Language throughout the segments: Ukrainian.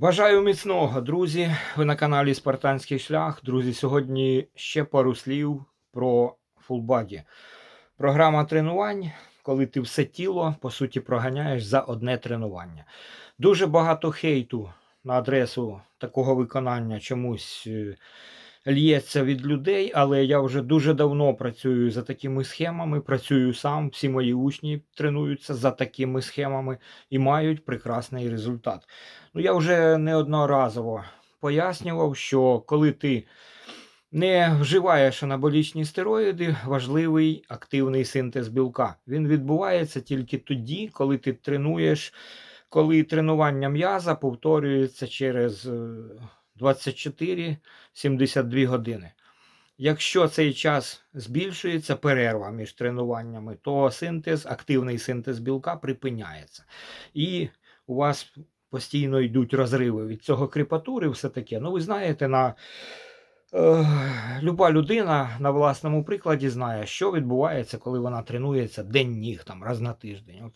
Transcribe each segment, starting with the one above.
Бажаю міцного, друзі. Ви на каналі Спартанський шлях. Друзі, сьогодні ще пару слів про фулбаді. Програма тренувань, коли ти все тіло по суті проганяєш за одне тренування. Дуже багато хейту на адресу такого виконання чомусь е, лється від людей, але я вже дуже давно працюю за такими схемами, працюю сам, всі мої учні тренуються за такими схемами і мають прекрасний результат. Ну, я вже неодноразово пояснював, що коли ти не вживаєш анаболічні стероїди, важливий активний синтез білка. Він відбувається тільки тоді, коли ти тренуєш, коли тренування м'яза повторюється через е, 24-72 години. Якщо цей час збільшується, перерва між тренуваннями, то синтез, активний синтез білка припиняється. І у вас постійно йдуть розриви від цього кріпатури, все таке. Ну, ви знаєте, на е, люба людина на власному прикладі знає, що відбувається, коли вона тренується день ніг, раз на тиждень. От,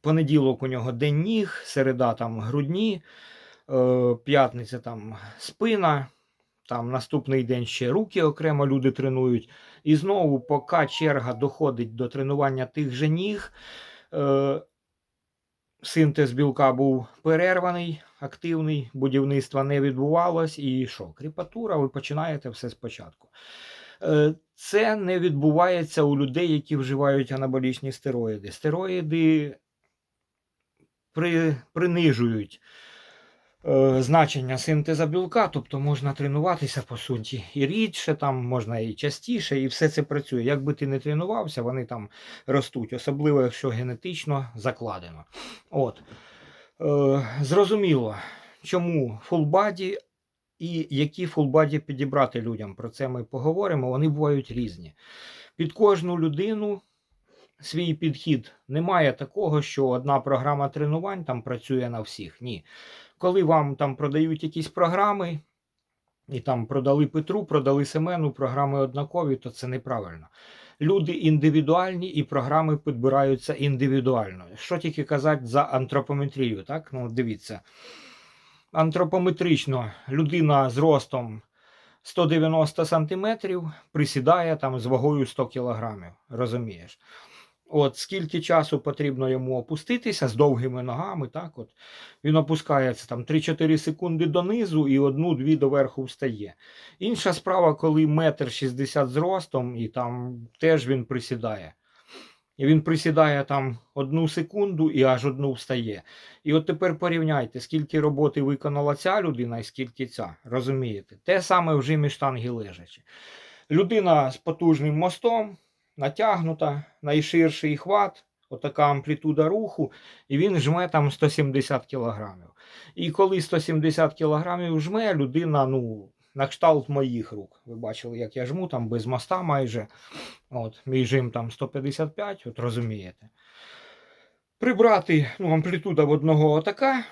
понеділок у нього день ніг, середа там грудні, п'ятниця там спина. Там наступний день ще руки окремо люди тренують. І знову, поки черга доходить до тренування тих же ніг, е, синтез білка був перерваний, активний, будівництва не відбувалось. І що? Кріпатура, ви починаєте все спочатку. Е, Це не відбувається у людей, які вживають анаболічні стероїди. Стероїди при, принижують е, значення синтеза білка, тобто можна тренуватися по суті і рідше, там можна і частіше, і все це працює. Як би ти не тренувався, вони там ростуть, особливо якщо генетично закладено. От. Е, зрозуміло, чому фулбаді і які фулбаді підібрати людям. Про це ми поговоримо. Вони бувають різні. Під кожну людину свій підхід. Немає такого, що одна програма тренувань там працює на всіх. Ні. Коли вам там продають якісь програми, і там продали Петру, продали Семену, програми однакові, то це неправильно. Люди індивідуальні і програми підбираються індивідуально. Що тільки казати за антропометрію, так? Ну, дивіться. Антропометрично людина з ростом 190 сантиметрів присідає там з вагою 100 кілограмів. Розумієш? От скільки часу потрібно йому опуститися з довгими ногами, так от він опускається там 3-4 секунди донизу і одну-дві доверху встає. Інша справа, коли метр 60 зростом, і там теж він присідає. І він присідає там одну секунду і аж одну встає. І от тепер порівняйте, скільки роботи виконала ця людина і скільки ця. Розумієте? Те саме в жимі штанги лежачі. Людина з потужним мостом натягнута, найширший хват, отака амплітуда руху, і він жме там 170 кілограмів. І коли 170 кілограмів жме, людина, ну, на кшталт моїх рук. Ви бачили, як я жму там без моста майже. От, Мій жим там 155, от розумієте. Прибрати ну, амплітуда в одного отака.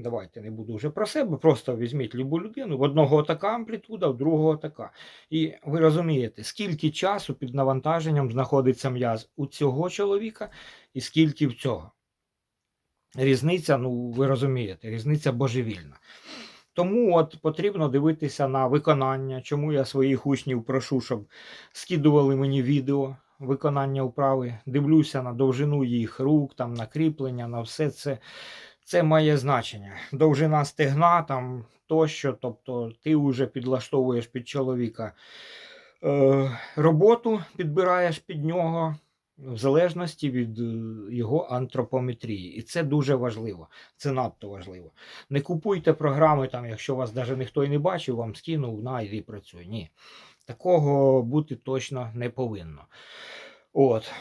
Давайте не буду вже про себе, просто візьміть любу людину, в одного така амплітуда, в другого така. І ви розумієте, скільки часу під навантаженням знаходиться м'яз у цього чоловіка і скільки в цього. Різниця, ну ви розумієте, різниця божевільна. Тому от потрібно дивитися на виконання, чому я своїх учнів прошу, щоб скидували мені відео виконання вправи, дивлюся на довжину їх рук, там, на кріплення, на все це. Це має значення. Довжина стегна там тощо, тобто ти вже підлаштовуєш під чоловіка е, роботу, підбираєш під нього в залежності від е, його антропометрії. І це дуже важливо, це надто важливо. Не купуйте програми, там, якщо вас навіть ніхто і не бачив, вам скинув, на іди працюй. Ні. Такого бути точно не повинно. От.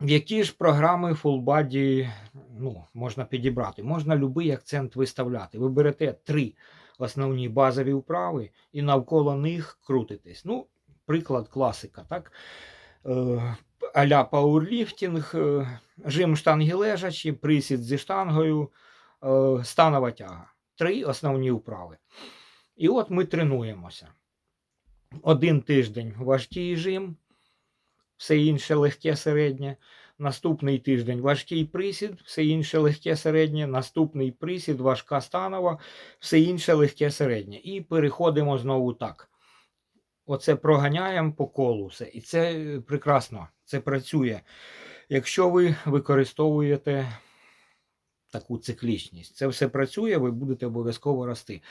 Які ж програми Full Body ну, можна підібрати? Можна будь-який акцент виставляти. Ви берете три основні базові вправи і навколо них крутитесь. Ну, приклад класика, так? Е, Аля пауерліфтинг, е, жим штанги лежачі, присід зі штангою, е, станова тяга. Три основні вправи. І от ми тренуємося. Один тиждень важкий жим, все інше легке середнє. Наступний тиждень важкий присід, все інше легке середнє. Наступний присід, важка станова, все інше легке середнє. І переходимо знову так. Оце проганяємо по колу все. І це е, прекрасно, це працює. Якщо ви використовуєте таку циклічність, це все працює, ви будете обов'язково рости.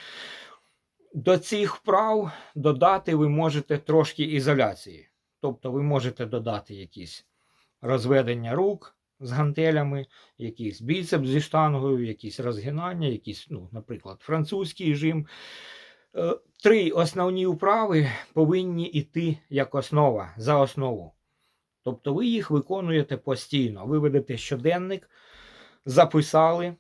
До цих вправ додати ви можете трошки ізоляції. Тобто ви можете додати якісь розведення рук з гантелями, якийсь біцепс зі штангою, якісь розгинання, якісь, ну, наприклад, французький жим. Е, Три основні вправи повинні йти як основа за основу. Тобто ви їх виконуєте постійно. Ви ведете щоденник, записали,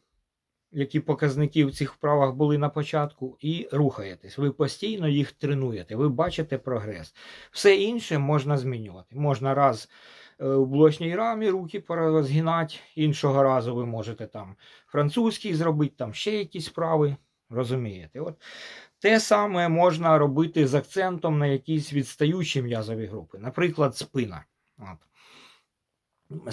які показники в цих вправах були на початку, і рухаєтесь. Ви постійно їх тренуєте, ви бачите прогрес. Все інше можна змінювати. Можна раз в блочній рамі руки порозгинати, іншого разу ви можете там французький зробити, там ще якісь вправи. Розумієте? От те саме можна робити з акцентом на якісь відстаючі м'язові групи, наприклад, спина. От.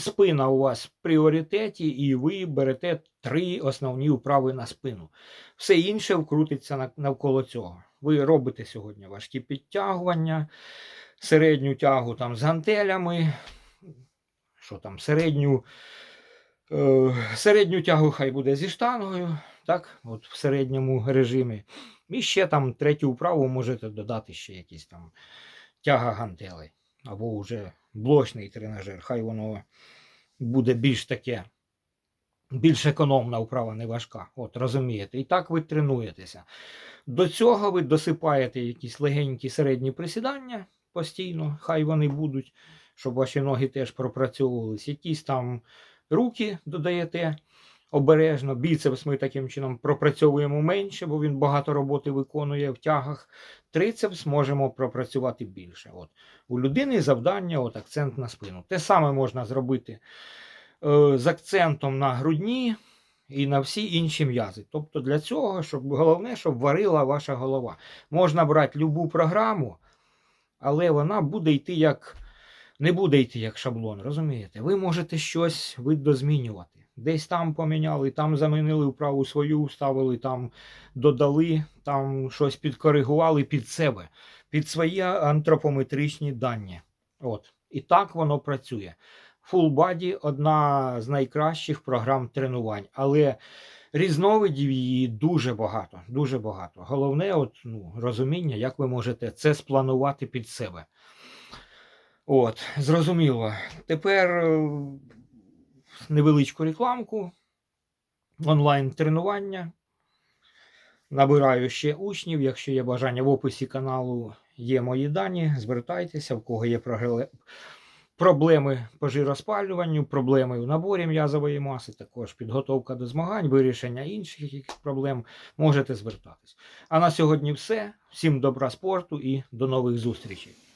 Спина у вас в пріоритеті, і ви берете три основні вправи на спину. Все інше вкрутиться навколо цього. Ви робите сьогодні важкі підтягування, середню тягу там з гантелями, що там, середню, е, середню тягу хай буде зі штангою, так, от в середньому режимі. І ще там третю вправу можете додати ще якісь там тяга гантелей. Або вже блочний тренажер. Хай воно буде більш таке, більш економна вправа, не важка. От, розумієте. І так ви тренуєтеся. До цього ви досипаєте якісь легенькі середні присідання постійно, хай вони будуть, щоб ваші ноги теж пропрацьовувались. Якісь там руки додаєте обережно. Біцепс ми таким чином пропрацьовуємо менше, бо він багато роботи виконує в тягах. Трицепс можемо пропрацювати більше. От. У людини завдання, от акцент на спину. Те саме можна зробити е, з акцентом на грудні і на всі інші м'язи. Тобто для цього, щоб головне, щоб варила ваша голова. Можна брати любу програму, але вона буде йти як. Не буде йти як шаблон, розумієте? Ви можете щось видозмінювати. Десь там поміняли, там замінили вправу свою, вставили, там додали, там щось підкоригували під себе, під свої антропометричні дані. От. І так воно працює. Full Body – одна з найкращих програм тренувань, але різновидів її дуже багато. Дуже багато. Головне, от, ну, розуміння, як ви можете це спланувати під себе. От, зрозуміло. Тепер е, невеличку рекламку, онлайн тренування. Набираю ще учнів. Якщо є бажання в описі каналу, є мої дані. Звертайтеся, в кого є проблеми по жироспалюванню, проблеми в наборі м'язової маси, також підготовка до змагань, вирішення інших якихось проблем. Можете звертатись. А на сьогодні все. Всім добра спорту і до нових зустрічей.